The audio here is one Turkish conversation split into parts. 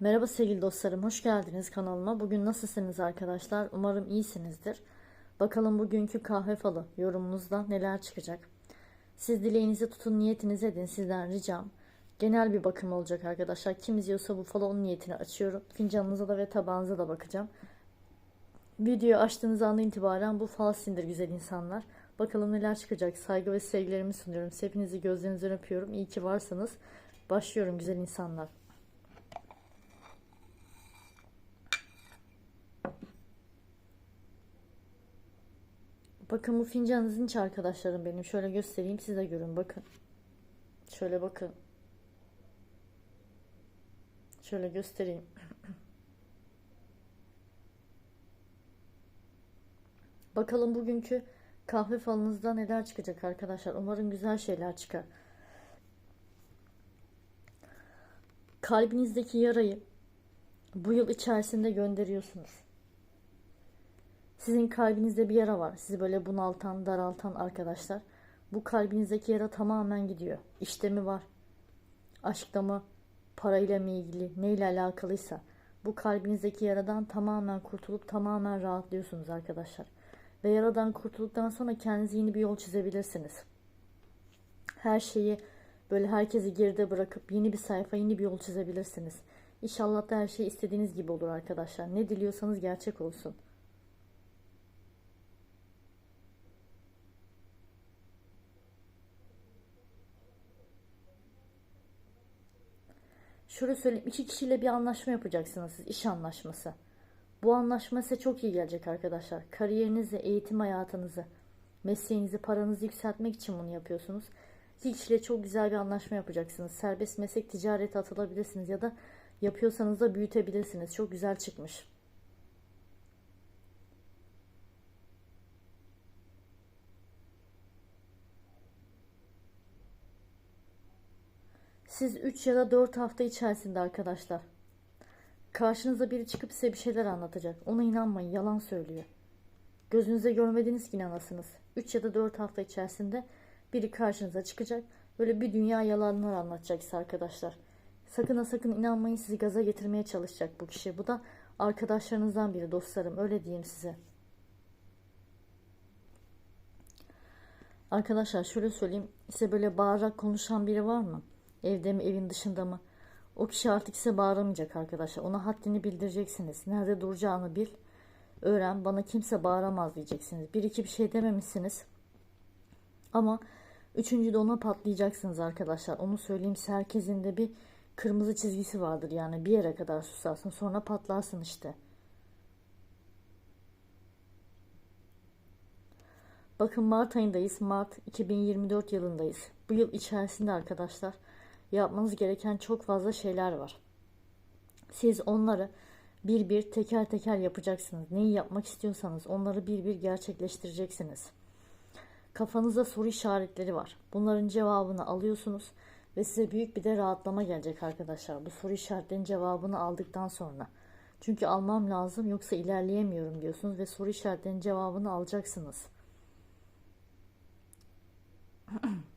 Merhaba sevgili dostlarım, hoş geldiniz kanalıma. Bugün nasılsınız arkadaşlar? Umarım iyisinizdir. Bakalım bugünkü kahve falı yorumunuzda neler çıkacak? Siz dileğinizi tutun, niyetinizi edin. Sizden ricam genel bir bakım olacak arkadaşlar. Kim izliyorsa bu falı onun niyetini açıyorum. Fincanınıza da ve tabağınıza da bakacağım. Videoyu açtığınız andan itibaren bu fal sindir güzel insanlar. Bakalım neler çıkacak. Saygı ve sevgilerimi sunuyorum. Hepinizi gözlerinizden öpüyorum. İyi ki varsınız. Başlıyorum güzel insanlar. Bakın bu fincanınızın içi arkadaşlarım benim. Şöyle göstereyim size görün bakın. Şöyle bakın. Şöyle göstereyim. Bakalım bugünkü kahve falınızda neler çıkacak arkadaşlar. Umarım güzel şeyler çıkar. Kalbinizdeki yarayı bu yıl içerisinde gönderiyorsunuz. Sizin kalbinizde bir yara var. Sizi böyle bunaltan, daraltan arkadaşlar. Bu kalbinizdeki yara tamamen gidiyor. İşte mi var? Aşkta mı? Parayla mı ilgili? Neyle alakalıysa. Bu kalbinizdeki yaradan tamamen kurtulup tamamen rahatlıyorsunuz arkadaşlar. Ve yaradan kurtulduktan sonra kendinize yeni bir yol çizebilirsiniz. Her şeyi böyle herkesi geride bırakıp yeni bir sayfa, yeni bir yol çizebilirsiniz. İnşallah da her şey istediğiniz gibi olur arkadaşlar. Ne diliyorsanız gerçek olsun. Şöyle söyleyeyim iki kişiyle bir anlaşma yapacaksınız siz iş anlaşması. Bu anlaşma size çok iyi gelecek arkadaşlar. Kariyerinizi, eğitim hayatınızı, mesleğinizi, paranızı yükseltmek için bunu yapıyorsunuz. İki kişiyle çok güzel bir anlaşma yapacaksınız. Serbest meslek ticarete atılabilirsiniz ya da yapıyorsanız da büyütebilirsiniz. Çok güzel çıkmış. Siz 3 ya da 4 hafta içerisinde arkadaşlar. Karşınıza biri çıkıp size bir şeyler anlatacak. Ona inanmayın, yalan söylüyor. Gözünüze görmediniz ki inanasınız. 3 ya da 4 hafta içerisinde biri karşınıza çıkacak. Böyle bir dünya yalanlar anlatacak size arkadaşlar. Sakın ha sakın inanmayın sizi gaza getirmeye çalışacak bu kişi. Bu da arkadaşlarınızdan biri dostlarım öyle diyeyim size. Arkadaşlar şöyle söyleyeyim. Size böyle bağırarak konuşan biri var mı? Evde mi, evin dışında mı? O kişi artık size bağıramayacak arkadaşlar. Ona haddini bildireceksiniz. Nerede duracağını bil. Öğren. Bana kimse bağıramaz diyeceksiniz. Bir iki bir şey dememişsiniz. Ama üçüncüde ona patlayacaksınız arkadaşlar. Onu söyleyeyim size herkesin de bir kırmızı çizgisi vardır. Yani bir yere kadar susarsın. Sonra patlarsın işte. Bakın Mart ayındayız. Mart 2024 yılındayız. Bu yıl içerisinde arkadaşlar yapmanız gereken çok fazla şeyler var. Siz onları bir bir teker teker yapacaksınız. Neyi yapmak istiyorsanız onları bir bir gerçekleştireceksiniz. Kafanızda soru işaretleri var. Bunların cevabını alıyorsunuz ve size büyük bir de rahatlama gelecek arkadaşlar. Bu soru işaretlerinin cevabını aldıktan sonra. Çünkü almam lazım yoksa ilerleyemiyorum diyorsunuz ve soru işaretlerinin cevabını alacaksınız.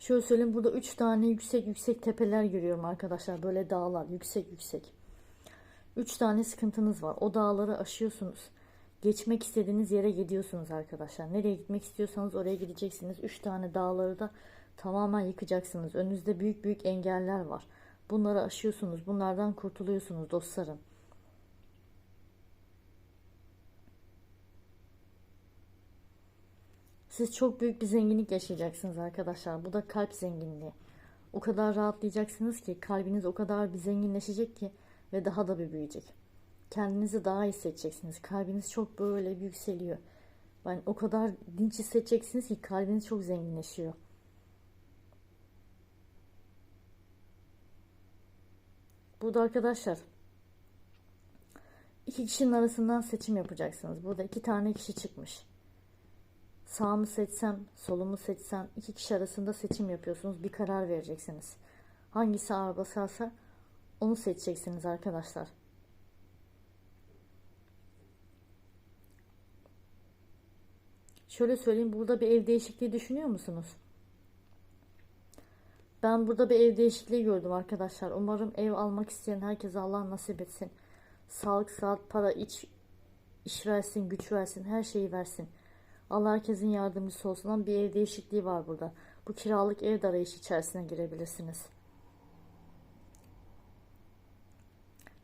Şöyle söyleyeyim burada 3 tane yüksek yüksek tepeler görüyorum arkadaşlar. Böyle dağlar yüksek yüksek. 3 tane sıkıntınız var. O dağları aşıyorsunuz. Geçmek istediğiniz yere gidiyorsunuz arkadaşlar. Nereye gitmek istiyorsanız oraya gideceksiniz. 3 tane dağları da tamamen yıkacaksınız. Önünüzde büyük büyük engeller var. Bunları aşıyorsunuz. Bunlardan kurtuluyorsunuz dostlarım. Siz çok büyük bir zenginlik yaşayacaksınız arkadaşlar. Bu da kalp zenginliği. O kadar rahatlayacaksınız ki kalbiniz o kadar bir zenginleşecek ki ve daha da bir büyüyecek. Kendinizi daha iyi hissedeceksiniz. Kalbiniz çok böyle yükseliyor. Yani o kadar dinç hissedeceksiniz ki kalbiniz çok zenginleşiyor. Burada arkadaşlar iki kişinin arasından seçim yapacaksınız. Burada iki tane kişi çıkmış. Sağ mı seçsem, solumu seçsem iki kişi arasında seçim yapıyorsunuz. Bir karar vereceksiniz. Hangisi ağır basarsa onu seçeceksiniz arkadaşlar. Şöyle söyleyeyim burada bir ev değişikliği düşünüyor musunuz? Ben burada bir ev değişikliği gördüm arkadaşlar. Umarım ev almak isteyen herkese Allah nasip etsin. Sağlık, saat, para, iç, iş versin, güç versin, her şeyi versin. Allah herkesin yardımcısı olsun ama bir ev değişikliği var burada. Bu kiralık ev de içerisine girebilirsiniz.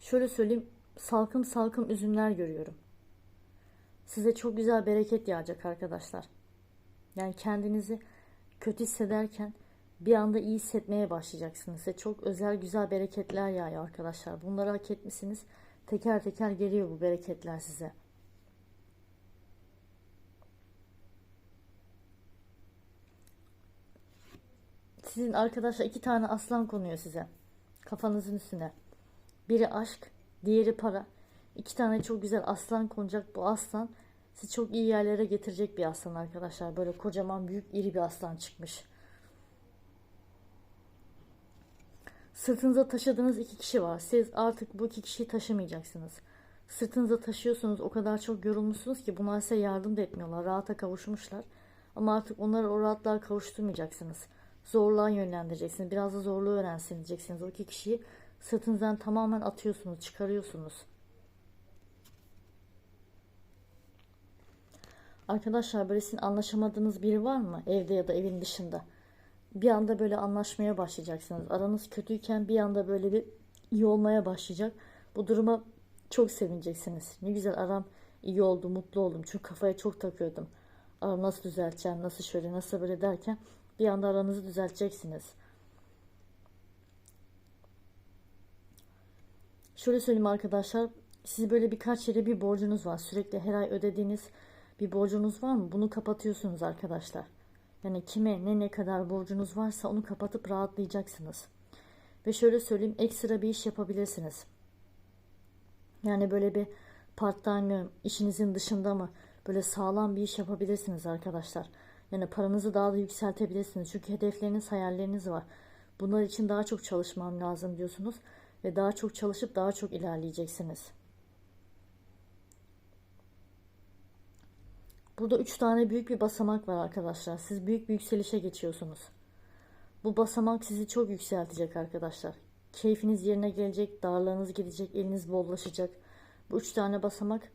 Şöyle söyleyeyim, salkım salkım üzümler görüyorum. Size çok güzel bereket yağacak arkadaşlar. Yani kendinizi kötü hissederken bir anda iyi hissetmeye başlayacaksınız. Size çok özel güzel bereketler yağıyor arkadaşlar. Bunları hak etmişsiniz. Teker teker geliyor bu bereketler size. Sizin arkadaşlar iki tane aslan konuyor size. Kafanızın üstüne. Biri aşk, diğeri para. İki tane çok güzel aslan konacak. Bu aslan sizi çok iyi yerlere getirecek bir aslan arkadaşlar. Böyle kocaman büyük iri bir aslan çıkmış. Sırtınıza taşıdığınız iki kişi var. Siz artık bu iki kişiyi taşımayacaksınız. Sırtınıza taşıyorsunuz. O kadar çok yorulmuşsunuz ki bunlar size yardım da etmiyorlar. Rahata kavuşmuşlar. Ama artık onları o rahatlığa kavuşturmayacaksınız. Zorluğa yönlendireceksiniz. Biraz da zorluğu öğrensin diyeceksiniz. O iki kişiyi sırtınızdan tamamen atıyorsunuz, çıkarıyorsunuz. Arkadaşlar böyle sizin anlaşamadığınız biri var mı? Evde ya da evin dışında. Bir anda böyle anlaşmaya başlayacaksınız. Aranız kötüyken bir anda böyle bir iyi olmaya başlayacak. Bu duruma çok sevineceksiniz. Ne güzel aram iyi oldu, mutlu oldum. Çünkü kafaya çok takıyordum. Aram nasıl düzelteceğim, nasıl şöyle, nasıl böyle derken bir anda aranızı düzelteceksiniz. Şöyle söyleyeyim arkadaşlar. Siz böyle birkaç yere bir borcunuz var. Sürekli her ay ödediğiniz bir borcunuz var mı? Bunu kapatıyorsunuz arkadaşlar. Yani kime ne ne kadar borcunuz varsa onu kapatıp rahatlayacaksınız. Ve şöyle söyleyeyim ekstra bir iş yapabilirsiniz. Yani böyle bir part time işinizin dışında mı böyle sağlam bir iş yapabilirsiniz arkadaşlar. Yani paranızı daha da yükseltebilirsiniz. Çünkü hedefleriniz, hayalleriniz var. Bunlar için daha çok çalışmam lazım diyorsunuz. Ve daha çok çalışıp daha çok ilerleyeceksiniz. Burada üç tane büyük bir basamak var arkadaşlar. Siz büyük bir yükselişe geçiyorsunuz. Bu basamak sizi çok yükseltecek arkadaşlar. Keyfiniz yerine gelecek, darlarınız gidecek, eliniz bollaşacak. Bu üç tane basamak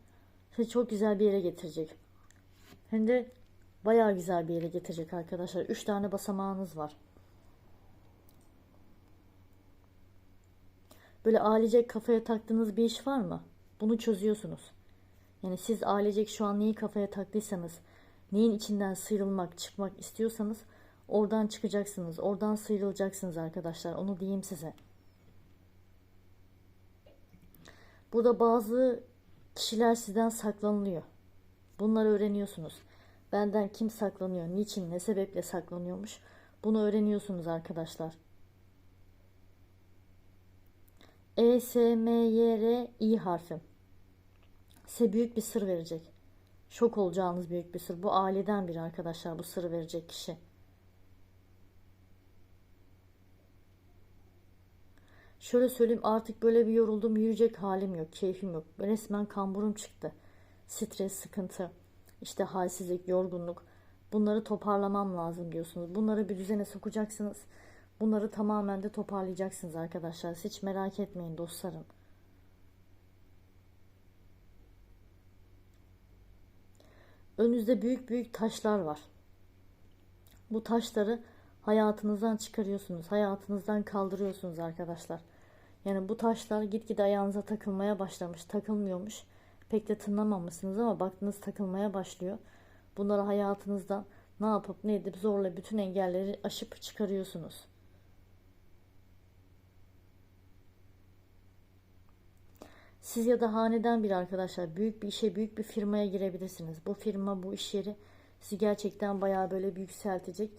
sizi çok güzel bir yere getirecek. Hem de bayağı güzel bir yere getirecek arkadaşlar. Üç tane basamağınız var. Böyle ailecek kafaya taktığınız bir iş var mı? Bunu çözüyorsunuz. Yani siz ailecek şu an neyi kafaya taktıysanız, neyin içinden sıyrılmak, çıkmak istiyorsanız oradan çıkacaksınız. Oradan sıyrılacaksınız arkadaşlar. Onu diyeyim size. Burada bazı kişiler sizden saklanılıyor. Bunları öğreniyorsunuz. Benden kim saklanıyor, niçin, ne sebeple saklanıyormuş. Bunu öğreniyorsunuz arkadaşlar. E, S, M, Y, R, I harfi size büyük bir sır verecek. Şok olacağınız büyük bir sır. Bu aileden biri arkadaşlar bu sırrı verecek kişi. Şöyle söyleyeyim artık böyle bir yoruldum yürüyecek halim yok, keyfim yok. Resmen kamburum çıktı. Stres, sıkıntı, işte halsizlik, yorgunluk. Bunları toparlamam lazım diyorsunuz. Bunları bir düzene sokacaksınız. Bunları tamamen de toparlayacaksınız arkadaşlar. Hiç merak etmeyin dostlarım. Önünüzde büyük büyük taşlar var. Bu taşları hayatınızdan çıkarıyorsunuz. Hayatınızdan kaldırıyorsunuz arkadaşlar. Yani bu taşlar gitgide ayağınıza takılmaya başlamış. Takılmıyormuş. Pek de tınlamamışsınız ama baktınız takılmaya başlıyor. Bunları hayatınızdan ne yapıp ne edip zorla bütün engelleri aşıp çıkarıyorsunuz. Siz ya da haneden bir arkadaşlar büyük bir işe, büyük bir firmaya girebilirsiniz. Bu firma, bu iş yeri sizi gerçekten bayağı böyle bir yükseltecek.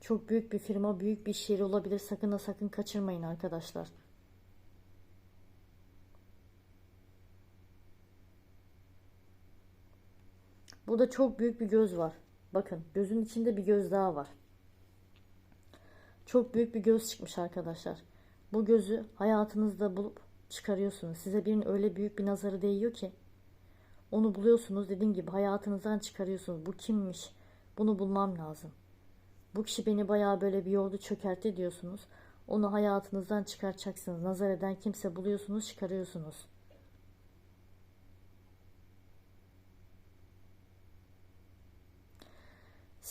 Çok büyük bir firma, büyük bir iş yeri olabilir. Sakın ha sakın kaçırmayın arkadaşlar. Burada çok büyük bir göz var. Bakın gözün içinde bir göz daha var. Çok büyük bir göz çıkmış arkadaşlar. Bu gözü hayatınızda bulup çıkarıyorsunuz. Size birinin öyle büyük bir nazarı değiyor ki onu buluyorsunuz dediğim gibi hayatınızdan çıkarıyorsunuz. Bu kimmiş? Bunu bulmam lazım. Bu kişi beni bayağı böyle bir yordu çökertti diyorsunuz. Onu hayatınızdan çıkartacaksınız. Nazar eden kimse buluyorsunuz, çıkarıyorsunuz.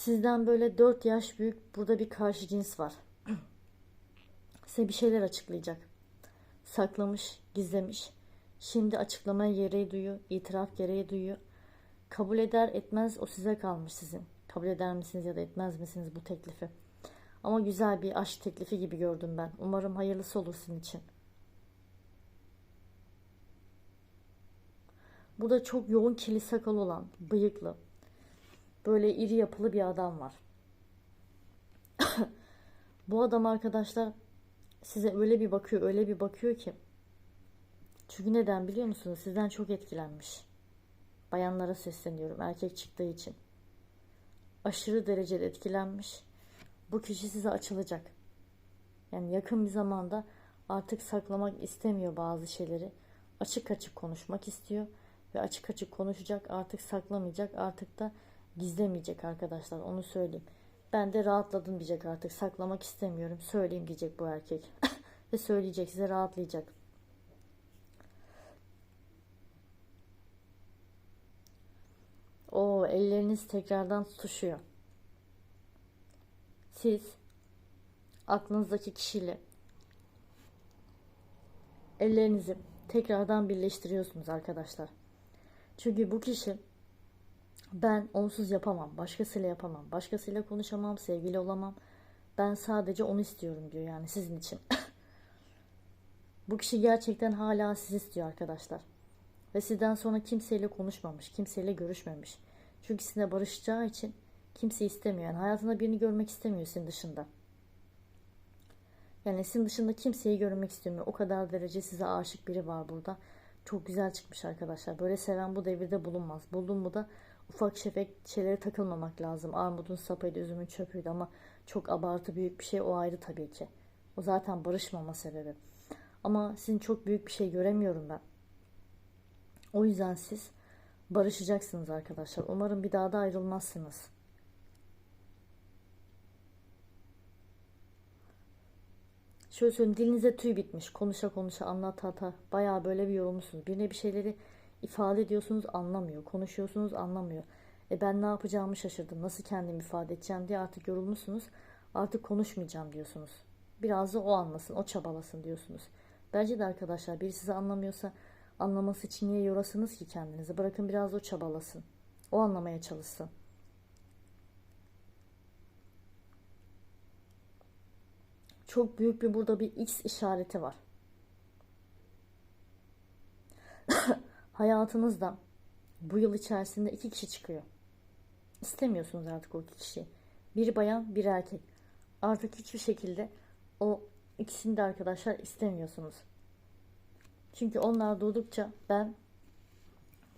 Sizden böyle 4 yaş büyük burada bir karşı cins var. Size bir şeyler açıklayacak. Saklamış, gizlemiş. Şimdi açıklamaya gereği duyuyor, itiraf gereği duyuyor. Kabul eder etmez o size kalmış sizin. Kabul eder misiniz ya da etmez misiniz bu teklifi? Ama güzel bir aşk teklifi gibi gördüm ben. Umarım hayırlısı olur sizin için. Bu da çok yoğun kirli sakal olan, bıyıklı, böyle iri yapılı bir adam var. Bu adam arkadaşlar size öyle bir bakıyor, öyle bir bakıyor ki. Çünkü neden biliyor musunuz? Sizden çok etkilenmiş. Bayanlara sesleniyorum erkek çıktığı için. Aşırı derecede etkilenmiş. Bu kişi size açılacak. Yani yakın bir zamanda artık saklamak istemiyor bazı şeyleri. Açık açık konuşmak istiyor ve açık açık konuşacak. Artık saklamayacak. Artık da gizlemeyecek arkadaşlar. Onu söyleyeyim. Ben de rahatladım diyecek artık. Saklamak istemiyorum. Söyleyeyim diyecek bu erkek. ve söyleyecek size rahatlayacak. O elleriniz tekrardan tutuşuyor. Siz aklınızdaki kişiyle ellerinizi tekrardan birleştiriyorsunuz arkadaşlar. Çünkü bu kişi ben onsuz yapamam, başkasıyla yapamam, başkasıyla konuşamam, sevgili olamam. Ben sadece onu istiyorum diyor yani sizin için. bu kişi gerçekten hala sizi istiyor arkadaşlar. Ve sizden sonra kimseyle konuşmamış, kimseyle görüşmemiş. Çünkü sizinle barışacağı için kimse istemiyor. Yani hayatında birini görmek istemiyor sizin dışında. Yani sizin dışında kimseyi görmek istemiyor. O kadar derece size aşık biri var burada. Çok güzel çıkmış arkadaşlar. Böyle seven bu devirde bulunmaz. Buldum mu da ufak şefek şeylere takılmamak lazım. Armudun sapıydı, üzümün çöpüydü ama çok abartı büyük bir şey o ayrı tabii ki. O zaten barışmama sebebi. Ama sizin çok büyük bir şey göremiyorum ben. O yüzden siz barışacaksınız arkadaşlar. Umarım bir daha da ayrılmazsınız. Şöyle söyleyeyim dilinize tüy bitmiş. Konuşa konuşa anlat ata. Bayağı böyle bir yorulmuşsunuz. Birine bir şeyleri ifade ediyorsunuz anlamıyor. Konuşuyorsunuz anlamıyor. E ben ne yapacağımı şaşırdım. Nasıl kendimi ifade edeceğim diye artık yorulmuşsunuz. Artık konuşmayacağım diyorsunuz. Biraz da o anlasın, o çabalasın diyorsunuz. Bence de arkadaşlar biri sizi anlamıyorsa anlaması için niye yorasınız ki kendinizi? Bırakın biraz o çabalasın. O anlamaya çalışsın. Çok büyük bir burada bir X işareti var. Hayatınızda bu yıl içerisinde iki kişi çıkıyor. İstemiyorsunuz artık o iki kişiyi. Bir bayan, bir erkek. Artık hiçbir şekilde o ikisini de arkadaşlar istemiyorsunuz. Çünkü onlar doğdukça ben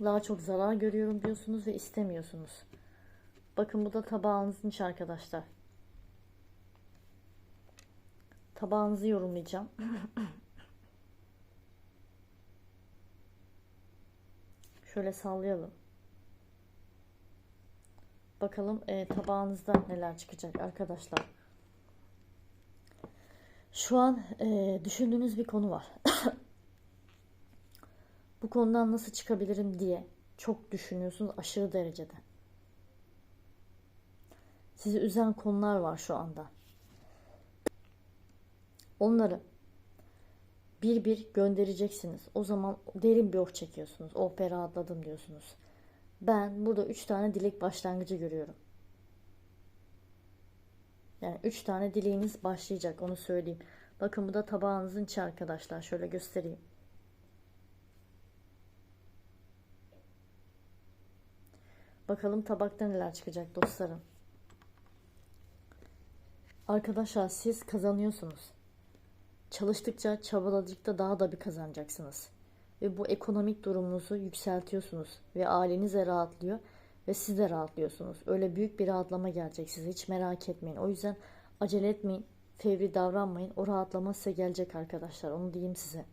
daha çok zarar görüyorum diyorsunuz ve istemiyorsunuz. Bakın bu da tabağınızın içi arkadaşlar. Tabağınızı yorumlayacağım. Şöyle sallayalım. Bakalım e, tabağınızda neler çıkacak arkadaşlar. Şu an e, düşündüğünüz bir konu var. Bu konudan nasıl çıkabilirim diye çok düşünüyorsunuz aşırı derecede. Sizi üzen konular var şu anda. Onları bir bir göndereceksiniz. O zaman derin bir oh çekiyorsunuz. Oh be rahatladım diyorsunuz. Ben burada üç tane dilek başlangıcı görüyorum. Yani üç tane dileğiniz başlayacak onu söyleyeyim. Bakın bu da tabağınızın içi arkadaşlar. Şöyle göstereyim. Bakalım tabakta neler çıkacak dostlarım. Arkadaşlar siz kazanıyorsunuz. Çalıştıkça, çabaladıkça daha da bir kazanacaksınız. Ve bu ekonomik durumunuzu yükseltiyorsunuz. Ve aileniz de rahatlıyor. Ve siz de rahatlıyorsunuz. Öyle büyük bir rahatlama gelecek size. Hiç merak etmeyin. O yüzden acele etmeyin. Fevri davranmayın. O rahatlama size gelecek arkadaşlar. Onu diyeyim size.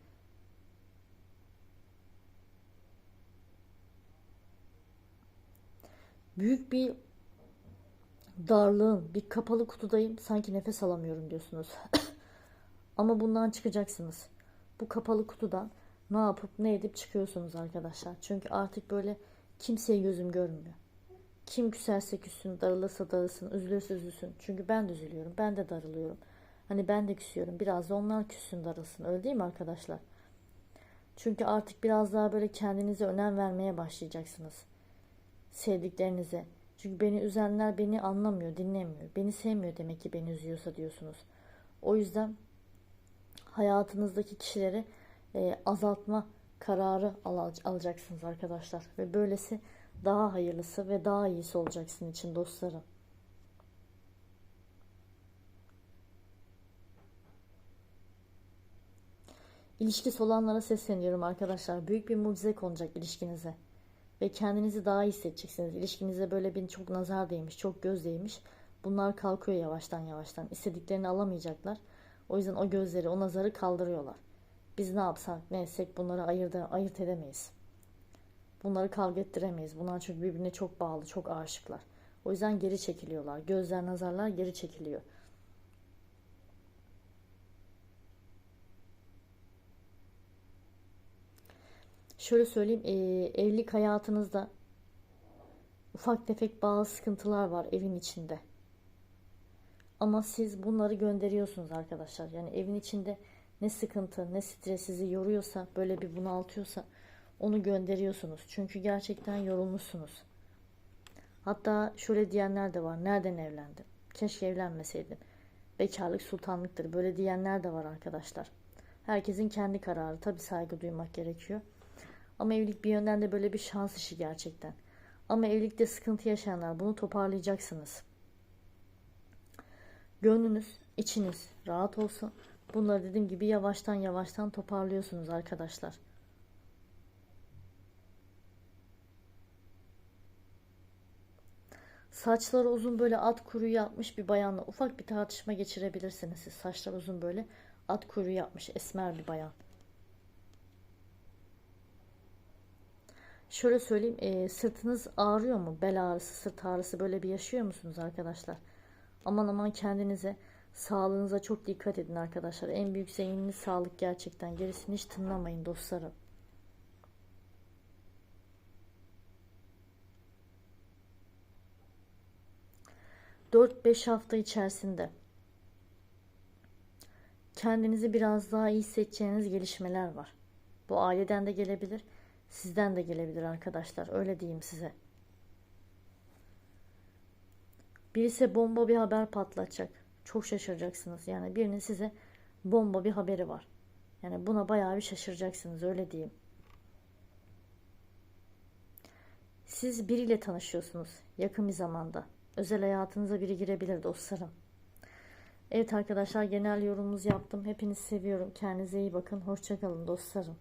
büyük bir darlığın bir kapalı kutudayım sanki nefes alamıyorum diyorsunuz. Ama bundan çıkacaksınız. Bu kapalı kutudan ne yapıp ne edip çıkıyorsunuz arkadaşlar. Çünkü artık böyle kimseye gözüm görmüyor. Kim küserse küssün, darılırsa darılsın, üzülürse üzülsün. Çünkü ben de üzülüyorum, ben de darılıyorum. Hani ben de küsüyorum. Biraz da onlar küssün, darılsın. Öyle değil mi arkadaşlar? Çünkü artık biraz daha böyle kendinize önem vermeye başlayacaksınız. Sevdiklerinize. Çünkü beni üzenler beni anlamıyor, dinlemiyor. Beni sevmiyor demek ki beni üzüyorsa diyorsunuz. O yüzden hayatınızdaki kişileri e, azaltma kararı al- alacaksınız arkadaşlar. Ve böylesi daha hayırlısı ve daha iyisi olacak sizin için dostlarım. İlişkisi olanlara sesleniyorum arkadaşlar. Büyük bir mucize konacak ilişkinize. Ve kendinizi daha iyi hissedeceksiniz. İlişkinize böyle bir çok nazar değmiş, çok göz değmiş. Bunlar kalkıyor yavaştan yavaştan. İstediklerini alamayacaklar. O yüzden o gözleri, o nazarı kaldırıyorlar. Biz ne yapsak, ne etsek bunları ayırt, ayırt edemeyiz. Bunları kavga ettiremeyiz. Bunlar çünkü birbirine çok bağlı, çok aşıklar. O yüzden geri çekiliyorlar. Gözler, nazarlar geri çekiliyor. Şöyle söyleyeyim, e, evlilik hayatınızda ufak tefek bazı sıkıntılar var evin içinde. Ama siz bunları gönderiyorsunuz arkadaşlar. Yani evin içinde ne sıkıntı, ne stres sizi yoruyorsa, böyle bir bunaltıyorsa onu gönderiyorsunuz. Çünkü gerçekten yorulmuşsunuz. Hatta şöyle diyenler de var. Nereden evlendim? Keşke evlenmeseydim. Bekarlık sultanlıktır. Böyle diyenler de var arkadaşlar. Herkesin kendi kararı. Tabi saygı duymak gerekiyor. Ama evlilik bir yönden de böyle bir şans işi gerçekten. Ama evlilikte sıkıntı yaşayanlar bunu toparlayacaksınız. Gönlünüz, içiniz rahat olsun. Bunları dediğim gibi yavaştan yavaştan toparlıyorsunuz arkadaşlar. Saçları uzun böyle at kuyruğu yapmış bir bayanla ufak bir tartışma geçirebilirsiniz siz. Saçlar uzun böyle at kuyruğu yapmış esmer bir bayan. Şöyle söyleyeyim e, sırtınız ağrıyor mu? Bel ağrısı, sırt ağrısı böyle bir yaşıyor musunuz arkadaşlar? Aman aman kendinize, sağlığınıza çok dikkat edin arkadaşlar. En büyük zengininiz sağlık gerçekten. Gerisini hiç tınlamayın dostlarım. Dört beş hafta içerisinde kendinizi biraz daha iyi hissedeceğiniz gelişmeler var. Bu aileden de gelebilir, sizden de gelebilir arkadaşlar. Öyle diyeyim size. Birisi bomba bir haber patlatacak. Çok şaşıracaksınız. Yani birinin size bomba bir haberi var. Yani buna bayağı bir şaşıracaksınız öyle diyeyim. Siz biriyle tanışıyorsunuz yakın bir zamanda. Özel hayatınıza biri girebilir dostlarım. Evet arkadaşlar genel yorumumuzu yaptım. Hepinizi seviyorum. Kendinize iyi bakın. Hoşçakalın dostlarım.